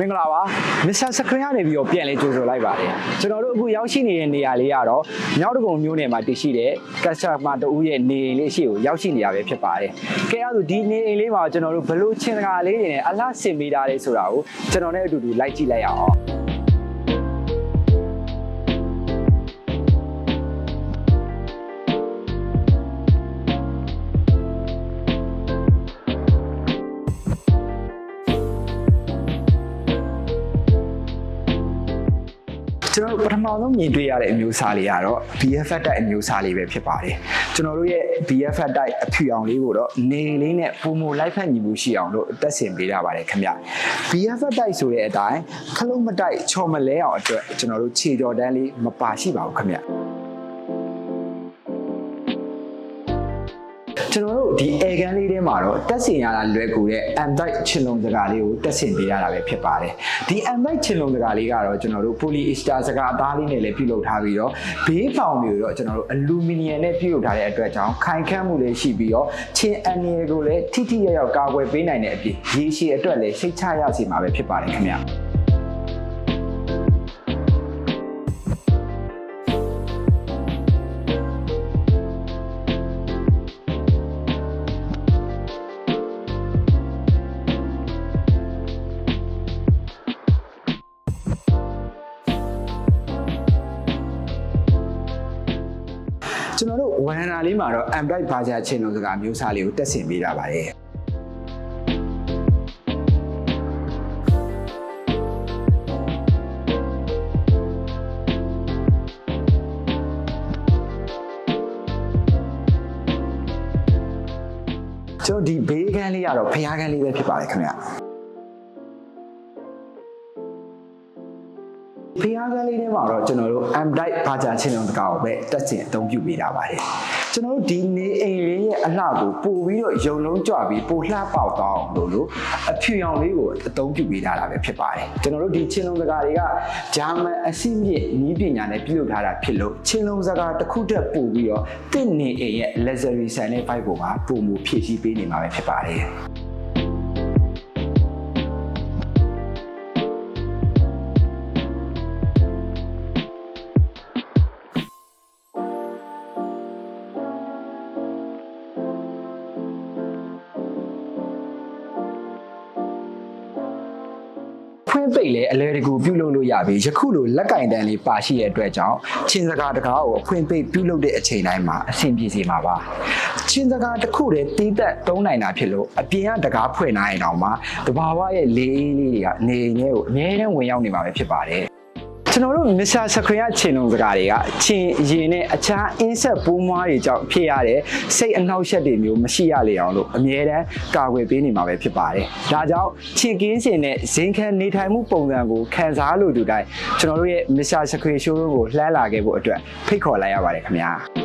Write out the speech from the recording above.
မင်္ဂလာပါမစ္စတာစခရင်ကနေပြီးတော့ပြန်လဲကြိုဆိုလိုက်ပါတယ်ကျွန်တော်တို့အခုရောက်ရှိနေတဲ့နေရာလေးကတော့မြောက်တကုံမြို့နယ်မှာတည်ရှိတဲ့ customer တူရဲ့နေအိမ်လေးရှိကိုရောက်ရှိနေရပဲဖြစ်ပါတယ်ကဲအဲ့ဒါဆိုဒီနေအိမ်လေးမှာကျွန်တော်တို့ဘယ်လို့ချင်းစကားလေးတွေနဲ့အလှဆင်ပေးထားလဲဆိုတာကိုကျွန်တော်နဲ့အတူတူလိုက်ကြည့်လိုက်ရအောင် ကျွန်တော်တို့ပထမဆုံးမြင်တွေ့ရတဲ့အမျိုးအစားလေးကတော့ BFF တိုက်အမျိုးအစားလေးပဲဖြစ်ပါတယ်ကျွန်တော်တို့ရဲ့ BFF တိုက်အဖြူအောင်လေးကိုတော့နေလေးနဲ့ပုံမလိုက်ဖက်ညီမှုရှိအောင်လို့တက်ဆင်ပေးထားပါတယ်ခင်ဗျ BFF တိုက်ဆိုတဲ့အတိုင်းခလုံးမတိုက်ချော်မလဲအောင်အတွက်ကျွန်တော်တို့ခြေကြော်တန်းလေးမပါရှိပါဘူးခင်ဗျ ကျွန်တော်တို့ဒီ air gun လေးထဲမှာတော့တက်ဆင်ရတာလွယ်ကူတဲ့ Android ချင်လုံးစကားလေးကိုတက်ဆင်ပေးရတာပဲဖြစ်ပါတယ်ဒီ Android ချင်လုံးစကားလေးကတော့ကျွန်တော်တို့ polyester စကားအသားလေးနဲ့လည်းပြုလုပ်ထားပြီးတော့ဘေးပေါင်တွေကိုတော့ကျွန်တော်တို့ aluminum နဲ့ပြုလုပ်ထားတဲ့အတွက်ကြောင့်ခိုင်ခန့်မှုလေးရှိပြီးတော့ချင်းအန်ရယ်ကိုလည်းထိထိရောက်ရောက်ကာကွယ်ပေးနိုင်တဲ့အပြင်ရေရှည်အတွက်လည်းစိတ်ချရစေမှာပဲဖြစ်ပါတယ်ခင်ဗျာ ကျွန်တော်တို့ဝရန်နာလေးမှာတော့ Android version ချင်းလုံးစကားမျိုးစားလေးကိုတက်ဆင်ပေးတာပါတယ်ကျွန်တော်ဒီဘေးကန်းလေးကတော့ဖျားကန်းလေးပဲဖြစ်ပါတယ်ခင်ဗျ ဖျားကန်းလေးထဲမှာတော့ကျွန်တော်တို့ Android version ချင်းလုံးစကားကိုပဲတက်ဆင်အသုံးပြုပေးတာပါတယ်ကျွန်တော်တို့ဒီနေအိမ်လေးရဲ့အလှကိုပို့ပြီးတော့ယုံလုံးကြွပြီးပိုလှပေါက်သွားအောင်လို့လို့အဖြူရောင်လေးကိုအသုံးပြုပေးထားတာပဲဖြစ်ပါတယ်ကျွန်တော်တို့ဒီချင်းလုံးစကားတွေကဂျာမန်အစိမြင့်နီးပညာနဲ့ပြုလုပ်ထားတာဖြစ်လို့ချင်းလုံးစကားတစ်ခုတည်းပို့ပြီးတော့တင့်နေအိမ်ရဲ့ luxury ဆန်တဲ့ vibe ကိုပါပုံမူဖြည့်ဆည်းပေးနေမှာပဲဖြစ်ပါတယ် င့်ပိတ်လဲအလဲတကူပြုလုပ်လို့ရပြီယခုလိုလက်ကင်တန်လေးပါရှိတဲ့အတွက်ကြောင့်ချင်းစကားတကားကိုအဖွင့်ပိတ်ပြုလုပ်တဲ့အချိန်တိုင်းမှာအဆင်ပြေစေမှာပါချင်းစကားတစ်ခုတည်းတီးသက်သုံးနိုင်တာဖြစ်လို့အပြင်ကတကားဖွင့်နိုင်အောင်မှာတဘာဝရဲ့လေးအေးလေးတွေကနေအိမ်ထဲကိုအမြဲတမ်းဝင်ရောက်နေမှာပဲဖြစ်ပါတယ် ကျွန်တော်တို့မစ္စတာစခရီးချင်းလုံးစကားတွေကချင်းရင်နဲ့အခြားအင်းဆက်ပိုးမွားတွေကြောင့်ဖြစ်ရတဲ့စိတ်အနှောက်အယှက်တွေမျိုးမရှိရလေအောင်လို့အမြဲတမ်းကာကွယ်ပေးနေမှာပဲဖြစ်ပါတယ်။ဒါကြောင့်ချင်းကင်းစင်နဲ့ဇင်ခံနေထိုင်မှုပုံစံကိုခံစားလို့တူတိုင်းကျွန်တော်တို့ရဲ့မစ္စတာစခရီးရှိုးရုံးကိုလှမ်းလာခဲ့ဖို့အတွက်ဖိတ်ခေါ်လိုက်ရပါတယ်ခင်ဗျာ။